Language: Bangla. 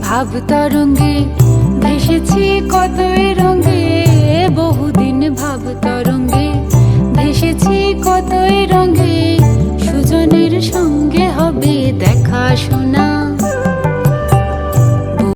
ভাব তরঙ্গে, ভেসেছি কত রঙে, বহুদিন ভাব তরঙ্গে, ভেসেছি কত রঙে, সুজনের সঙ্গে হবে দেখা শোনা।